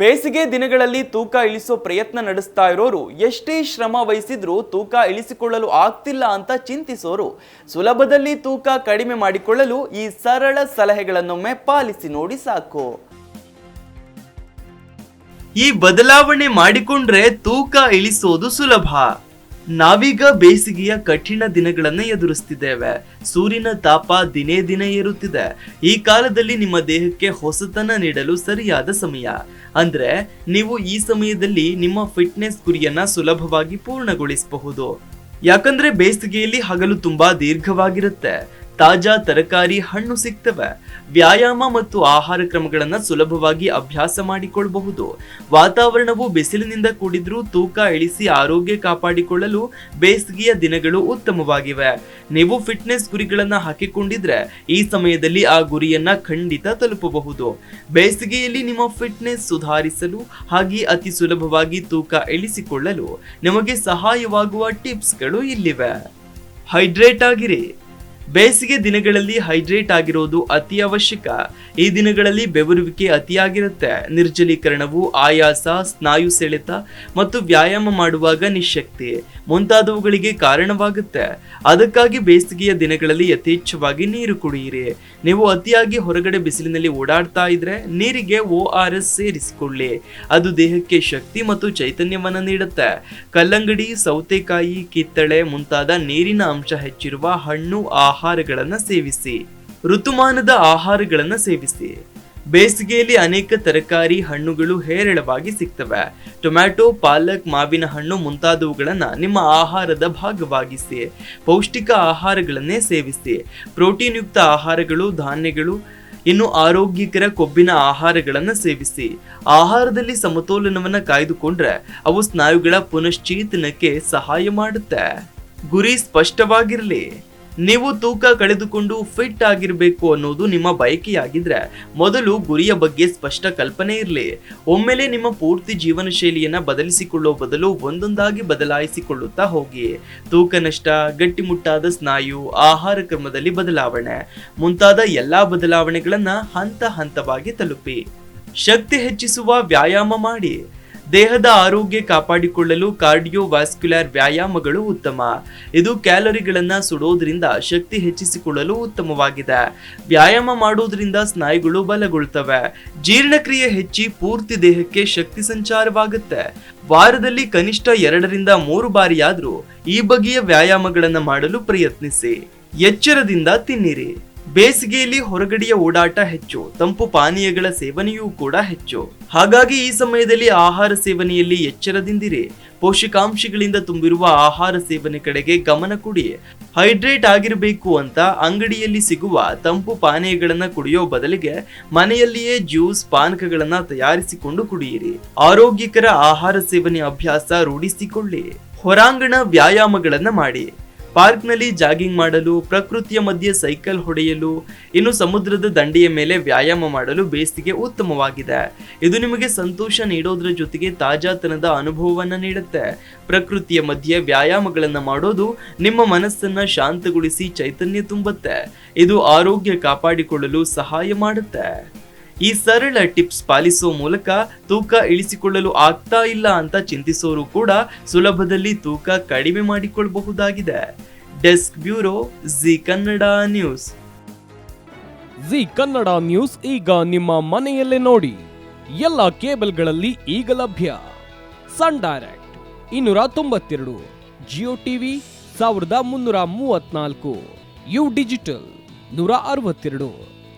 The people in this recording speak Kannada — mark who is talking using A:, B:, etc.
A: ಬೇಸಿಗೆ ದಿನಗಳಲ್ಲಿ ತೂಕ ಇಳಿಸೋ ಪ್ರಯತ್ನ ನಡೆಸ್ತಾ ಇರೋರು, ಎಷ್ಟೇ ಶ್ರಮ ವಹಿಸಿದ್ರೂ ತೂಕ ಇಳಿಸಿಕೊಳ್ಳಲು ಆಗ್ತಿಲ್ಲ ಅಂತ ಚಿಂತಿಸೋರು. ಸುಲಭದಲ್ಲಿ ತೂಕ ಕಡಿಮೆ ಮಾಡಿಕೊಳ್ಳಲು ಈ ಸರಳ ಸಲಹೆಗಳನ್ನೊಮ್ಮೆ ಪಾಲಿಸಿ ನೋಡಿ ಸಾಕು. ಈ ಬದಲಾವಣೆ ಮಾಡಿಕೊಂಡ್ರೆ ತೂಕ ಇಳಿಸೋದು ಸುಲಭ. ನಾವೀಗ ಬೇಸಿಗೆಯ ಕಠಿಣ ದಿನಗಳನ್ನ ಎದುರಿಸ್ತಿದ್ದೇವೆ. ಸೂರ್ಯನ ತಾಪ ದಿನೇ ದಿನೇ ಏರುತ್ತಿದೆ. ಈ ಕಾಲದಲ್ಲಿ ನಿಮ್ಮ ದೇಹಕ್ಕೆ ಹೊಸತನ ನೀಡಲು ಸರಿಯಾದ ಸಮಯ. ಅಂದ್ರೆ, ನೀವು ಈ ಸಮಯದಲ್ಲಿ ನಿಮ್ಮ ಫಿಟ್ನೆಸ್ ಗುರಿಯನ್ನ ಸುಲಭವಾಗಿ ಪೂರ್ಣಗೊಳಿಸಬಹುದು. ಯಾಕಂದ್ರೆ ಬೇಸಿಗೆಯಲ್ಲಿ ಹಗಲು ತುಂಬಾ ದೀರ್ಘವಾಗಿರುತ್ತೆ. ತಾಜಾ ತರಕಾರಿ ಹಣ್ಣು ಸಿಗ್ತವೆ. ವ್ಯಾಯಾಮ ಮತ್ತು ಆಹಾರ ಕ್ರಮಗಳನ್ನು ಸುಲಭವಾಗಿ ಅಭ್ಯಾಸ ಮಾಡಿಕೊಳ್ಳಬಹುದು ವಾತಾವರಣವು ಬಿಸಿಲಿನಿಂದ ಕೂಡಿದ್ರೂ ತೂಕ ಇಳಿಸಿ ಆರೋಗ್ಯ ಕಾಪಾಡಿಕೊಳ್ಳಲು ಬೇಸಿಗೆಯ ದಿನಗಳು ಉತ್ತಮವಾಗಿವೆ. ನೀವು ಫಿಟ್ನೆಸ್ ಗುರಿಗಳನ್ನು ಹಾಕಿಕೊಂಡಿದ್ರೆ ಈ ಸಮಯದಲ್ಲಿ ಆ ಗುರಿಯನ್ನ ಖಂಡಿತ ತಲುಪಬಹುದು. ಬೇಸಿಗೆಯಲ್ಲಿ ನಿಮ್ಮ ಫಿಟ್ನೆಸ್ ಸುಧಾರಿಸಲು ಹಾಗೆ ಅತಿ ಸುಲಭವಾಗಿ ತೂಕ ಇಳಿಸಿಕೊಳ್ಳಲು ನಿಮಗೆ ಸಹಾಯವಾಗುವ ಟಿಪ್ಸ್ಗಳು ಇಲ್ಲಿವೆ. ಹೈಡ್ರೇಟ್ ಆಗಿರಿ. ಬೇಸಿಗೆ ದಿನಗಳಲ್ಲಿ ಹೈಡ್ರೇಟ್ ಆಗಿರೋದು ಅತಿ ಅವಶ್ಯಕ. ಈ ದಿನಗಳಲ್ಲಿ ಬೆವರುವಿಕೆ ಅತಿಯಾಗಿರುತ್ತೆ. ನಿರ್ಜಲೀಕರಣವು ಆಯಾಸ, ಸ್ನಾಯು ಸೆಳೆತ ಮತ್ತು ವ್ಯಾಯಾಮ ಮಾಡುವಾಗ ನಿಶಕ್ತಿ ಮುಂತಾದವುಗಳಿಗೆ ಕಾರಣವಾಗುತ್ತೆ. ಅದಕ್ಕಾಗಿ ಬೇಸಿಗೆಯ ದಿನಗಳಲ್ಲಿ ಯಥೇಚ್ಛವಾಗಿ ನೀರು ಕುಡಿಯಿರಿ. ನೀವು ಅತಿಯಾಗಿ ಹೊರಗಡೆ ಬಿಸಿಲಿನಲ್ಲಿ ಓಡಾಡ್ತಾ ಇದ್ರೆ ನೀರಿಗೆ ಓ ಆರ್ ಎಸ್ ಸೇರಿಸಿಕೊಳ್ಳಿ. ಅದು ದೇಹಕ್ಕೆ ಶಕ್ತಿ ಮತ್ತು ಚೈತನ್ಯವನ್ನು ನೀಡುತ್ತೆ. ಕಲ್ಲಂಗಡಿ, ಸೌತೆಕಾಯಿ, ಕಿತ್ತಳೆ ಮುಂತಾದ ನೀರಿನ ಅಂಶ ಹೆಚ್ಚಿರುವ ಹಣ್ಣು ಆಹಾರಗಳನ್ನ ಸೇವಿಸಿ, ಋತುಮಾನದ ಆಹಾರಗಳನ್ನು ಸೇವಿಸಿ. ಬೇಸಿಗೆಯಲ್ಲಿ ಅನೇಕ ತರಕಾರಿ ಹಣ್ಣುಗಳು ಹೇರಳವಾಗಿ ಸಿಗ್ತವೆ. ಟೊಮ್ಯಾಟೊ, ಪಾಲಕ್, ಮಾವಿನ ಹಣ್ಣು ಮುಂತಾದವುಗಳನ್ನು ನಿಮ್ಮ ಆಹಾರದ ಭಾಗವಾಗಿಸಿ, ಪೌಷ್ಟಿಕ ಆಹಾರಗಳನ್ನೇ ಸೇವಿಸಿ. ಪ್ರೋಟೀನ್ ಯುಕ್ತ ಆಹಾರಗಳು, ಧಾನ್ಯಗಳು, ಇನ್ನು ಆರೋಗ್ಯಕರ ಕೊಬ್ಬಿನ ಆಹಾರಗಳನ್ನು ಸೇವಿಸಿ. ಆಹಾರದಲ್ಲಿ ಸಮತೋಲನವನ್ನು ಕಾಯ್ದುಕೊಂಡ್ರೆ ಅವು ಸ್ನಾಯುಗಳ ಪುನಶ್ಚೇತನಕ್ಕೆ ಸಹಾಯ ಮಾಡುತ್ತೆ. ಗುರಿ ಸ್ಪಷ್ಟವಾಗಿರಲಿ. ನೀವು ತೂಕ ಕಳೆದುಕೊಂಡು ಫಿಟ್ ಆಗಿರಬೇಕು ಅನ್ನೋದು ನಿಮ್ಮ ಬಯಕೆಯಾಗಿದ್ರೆ ಮೊದಲು ಗುರಿಯ ಬಗ್ಗೆ ಸ್ಪಷ್ಟ ಕಲ್ಪನೆ ಇರಲಿ. ಒಮ್ಮೆಲೆ ನಿಮ್ಮ ಪೂರ್ತಿ ಜೀವನ ಶೈಲಿಯನ್ನ ಬದಲಿಸಿಕೊಳ್ಳೋ ಬದಲು ಒಂದೊಂದಾಗಿ ಬದಲಾಯಿಸಿಕೊಳ್ಳುತ್ತಾ ಹೋಗಿ. ತೂಕ ನಷ್ಟ, ಗಟ್ಟಿಮುಟ್ಟಾದ ಸ್ನಾಯು, ಆಹಾರ ಕ್ರಮದಲ್ಲಿ ಬದಲಾವಣೆ, ಮುಂತಾದ ಎಲ್ಲಾ ಬದಲಾವಣೆಗಳನ್ನ ಹಂತ ಹಂತವಾಗಿ ತಲುಪಿ. ಶಕ್ತಿ ಹೆಚ್ಚಿಸುವ ವ್ಯಾಯಾಮ ಮಾಡಿ. ದೇಹದ ಆರೋಗ್ಯ ಕಾಪಾಡಿಕೊಳ್ಳಲು ಕಾರ್ಡಿಯೋವಾಸ್ಕ್ಯುಲರ್ ವ್ಯಾಯಾಮಗಳು ಉತ್ತಮ. ಇದು ಕ್ಯಾಲರಿಗಳನ್ನ ಸುಡೋದ್ರಿಂದ ಶಕ್ತಿ ಹೆಚ್ಚಿಸಿಕೊಳ್ಳಲು ಉತ್ತಮವಾಗಿದೆ. ವ್ಯಾಯಾಮ ಮಾಡೋದ್ರಿಂದ ಸ್ನಾಯುಗಳು ಬಲಗೊಳ್ತವೆ. ಜೀರ್ಣಕ್ರಿಯೆ ಹೆಚ್ಚಿ ಪೂರ್ತಿ ದೇಹಕ್ಕೆ ಶಕ್ತಿ ಸಂಚಾರವಾಗುತ್ತೆ. ವಾರದಲ್ಲಿ ಕನಿಷ್ಠ ಎರಡರಿಂದ ಮೂರು ಬಾರಿಯಾದರೂ ಈ ಬಗೆಯ ವ್ಯಾಯಾಮಗಳನ್ನು ಮಾಡಲು ಪ್ರಯತ್ನಿಸಿ. ಎಚ್ಚರದಿಂದ ತಿನ್ನಿರಿ. ಬೇಸಿಗೆಯಲ್ಲಿ ಹೊರಗಡೆಯ ಓಡಾಟ ಹೆಚ್ಚು, ತಂಪು ಪಾನೀಯಗಳ ಸೇವನೆಯೂ ಕೂಡ ಹೆಚ್ಚು. ಹಾಗಾಗಿ ಈ ಸಮಯದಲ್ಲಿ ಆಹಾರ ಸೇವನೆಯಲ್ಲಿ ಎಚ್ಚರದಿಂದಿರಿ. ಪೋಷಕಾಂಶಗಳಿಂದ ತುಂಬಿರುವ ಆಹಾರ ಸೇವನೆ ಕಡೆಗೆ ಗಮನ ಕೊಡಿ. ಹೈಡ್ರೇಟ್ ಆಗಿರಬೇಕು ಅಂತ ಅಂಗಡಿಯಲ್ಲಿ ಸಿಗುವ ತಂಪು ಪಾನೀಯಗಳನ್ನ ಕುಡಿಯೋ ಬದಲಿಗೆ ಮನೆಯಲ್ಲಿಯೇ ಜ್ಯೂಸ್, ಪಾನಕಗಳನ್ನ ತಯಾರಿಸಿಕೊಂಡು ಕುಡಿಯಿರಿ. ಆರೋಗ್ಯಕರ ಆಹಾರ ಸೇವನೆ ಅಭ್ಯಾಸ ರೂಢಿಸಿಕೊಳ್ಳಿ. ಹೊರಾಂಗಣ ವ್ಯಾಯಾಮಗಳನ್ನು ಮಾಡಿ. ಪಾರ್ಕ್ನಲ್ಲಿ ಜಾಗಿಂಗ್ ಮಾಡಲು, ಪ್ರಕೃತಿಯ ಮಧ್ಯೆ ಸೈಕಲ್ ಹೊಡೆಯಲು, ಇನ್ನು ಸಮುದ್ರದ ದಂಡೆಯ ಮೇಲೆ ವ್ಯಾಯಾಮ ಮಾಡಲು ಬೇಸಿಗೆ ಉತ್ತಮವಾಗಿದೆ. ಇದು ನಿಮಗೆ ಸಂತೋಷ ನೀಡೋದ್ರ ಜೊತೆಗೆ ತಾಜಾತನದ ಅನುಭವವನ್ನು ನೀಡುತ್ತೆ. ಪ್ರಕೃತಿಯ ಮಧ್ಯೆ ವ್ಯಾಯಾಮಗಳನ್ನು ಮಾಡೋದು ನಿಮ್ಮ ಮನಸ್ಸನ್ನು ಶಾಂತಗೊಳಿಸಿ ಚೈತನ್ಯ ತುಂಬುತ್ತೆ. ಇದು ಆರೋಗ್ಯ ಕಾಪಾಡಿಕೊಳ್ಳಲು ಸಹಾಯ ಮಾಡುತ್ತೆ. ಈ ಸರಳ ಟಿಪ್ಸ್ ಪಾಲಿಸೋ ಮೂಲಕ ತೂಕ ಇಳಿಸಿಕೊಳ್ಳಲು ಆಗ್ತಾ ಇಲ್ಲ ಅಂತ ಚಿಂತಿಸೋರು ಕೂಡ ಸುಲಭದಲ್ಲಿ ತೂಕ ಕಡಿಮೆ ಮಾಡಿಕೊಳ್ಳಬಹುದಾಗಿದೆ desk bureau Zee Kannada news.
B: Zee Kannada news ಈಗ ನಿಮ್ಮ ಮನೆಯಲ್ಲೇ ನೋಡಿ. ಎಲ್ಲ ಕೇಬಲ್ಗಳಲ್ಲಿ ಈಗ ಲಭ್ಯ. ಸನ್ ಡೈರೆಕ್ಟ್ ಇನ್ನೂರ ತೊಂಬತ್ತೆರಡು, ಜಿಯೋ ಟಿವಿ ಸಾವಿರದ ಮುನ್ನೂರ ಮೂವತ್ನಾಲ್ಕು ಯು ಡಿಜಿಟಲ್ ನೂರ ಅರವತ್ತೆರಡು.